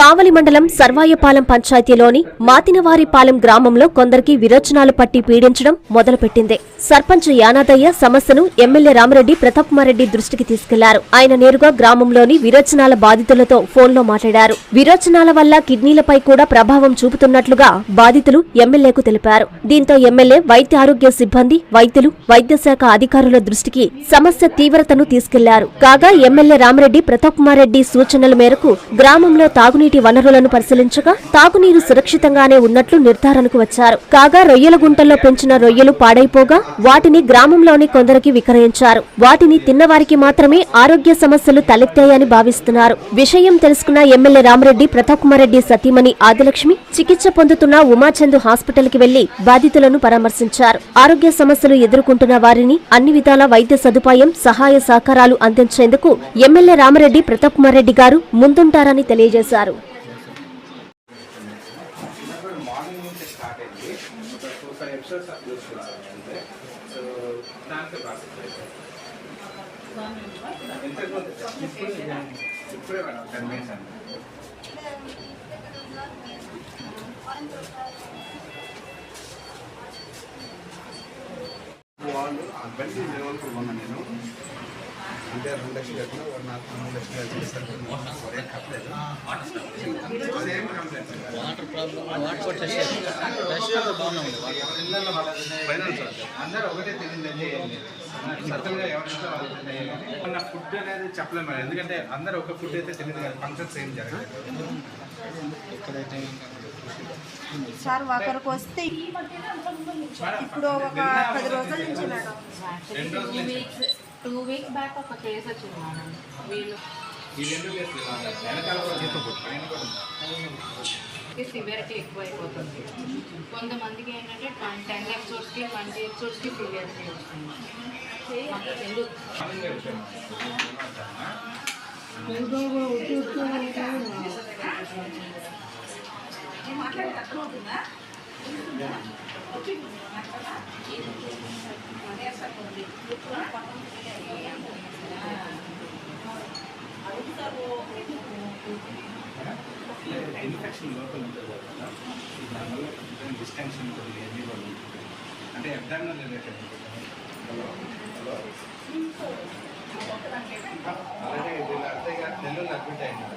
కావలి మండలం సర్వాయపాలెం పంచాయతీలోని మాతినవారిపాలెం గ్రామంలో కొందరికి విరోచనాలు పట్టి పీడించడం మొదలుపెట్టింది. సర్పంచ్ యానాదయ్య సమస్యను ఎమ్మెల్యే రామరెడ్డి ప్రతాప్కుమారెడ్డి దృష్టికి తీసుకెళ్ళారు. ఆయన నేరుగా గ్రామంలోని విరోచనాల బాధితులతో ఫోన్లో మాట్లాడారు. విరోచనాల వల్ల కిడ్నీలపై కూడా ప్రభావం చూపుతున్నట్లుగా బాధితులు ఎమ్మెల్యేకు తెలిపారు. దీంతో ఎమ్మెల్యే వైద్య ఆరోగ్య సిబ్బంది వైద్యులు వైద్య శాఖ అధికారుల దృష్టికి సమస్య తీవ్రతను తీసుకెళ్ళారు. కాగా ఎమ్మెల్యే రామరెడ్డి ప్రతాప్కుమారెడ్డి సూచనల మేరకు గ్రామంలో తాగునీటి వనరులను పరిశీలించగా తాగునీరు సురక్షితంగానే ఉన్నట్లు నిర్ధారణకు వచ్చారు. కాగా రొయ్యల గుంటల్లో పెంచిన రొయ్యలు పాడైపోగా వాటిని గ్రామంలోని కొందరికి విక్రయించారు. వాటిని తిన్నవారికి మాత్రమే ఆరోగ్య సమస్యలు తలెత్తాయని భావిస్తున్నారు. విషయం తెలుసుకున్న ఎమ్మెల్యే రామరెడ్డి ప్రతాప్కుమారెడ్డి సతీమణి ఆదిలక్ష్మి చికిత్స పొందుతున్న ఉమాచందు హాస్పిటల్కి వెళ్ళి బాధితులను పరామర్శించారు. ఆరోగ్య సమస్యలు ఎదుర్కొంటున్న వారిని అన్ని విధాల వైద్య సదుపాయం సహాయ సహకారాలు అందించేందుకు ఎమ్మెల్యే రామరెడ్డి ప్రతాప్కుమారెడ్డి గారు ముందుంటారని తెలియజేశారు. మార్నింగ్ నుంచి స్టార్ట్ అయింది. ఒక టూ ఫైవ్ ఎపిసోడ్స్ అప్ చూసుకున్నాను అంటే సో దానికి ప్రాసెస్ ఇంతకుముందు ఇప్పుడే మేడం టెన్ మినిట్స్ అండి వాళ్ళు ఆ బండి లెవెల్కి ఉన్నా నేను. అంటే రెండు లక్షలు కట్టిన వాడు నాకు మూడు లక్షలు కలిసి ఇస్తాను వాటర్ ప్రాబ్లం వాటర్ కొట్టేసారు. రెస్టారెంట్ బాగానే ఉంది. అందరూ ఒకటే తెలియదండి మన ఫుడ్ అనేది చెప్పలేము మేడం. ఎందుకంటే అందరూ ఒక ఫుడ్ అయితే తెలియదు కదా. ఫంక్షన్స్ ఏం జరగదు ఎక్కడైతే సార్ ఒకరికి వస్తే ఇప్పుడు ఒక పది రోజుల నుంచి మేడం. టూ వీక్స్ బ్యాక్ ఒక కేసు వచ్చింది మేడం వీళ్ళు సివియరిటీ ఎక్కువ అయిపోతుంది కొంతమందికి ఏంటంటే టెన్ ఎపిసోడ్స్కి ట్వంటీ ఎపిసోడ్స్కి సివియరిటీ వస్తుంది. మాకు ఎందుకు మామూలుగా ఇన్ఫెక్షన్ లోపల ఉంటుంది కదా దానివల్ల కొంచెం డిస్టెన్షన్ ఉంటుంది ఇవన్నీ కూడా ఉంటుంది అంటే అబ్డామినల్ రిలేటెడ్ హలో హలో అలాగే వీళ్ళ అత్తయ్య నెల్లూరు అడ్మిట్ అయినారు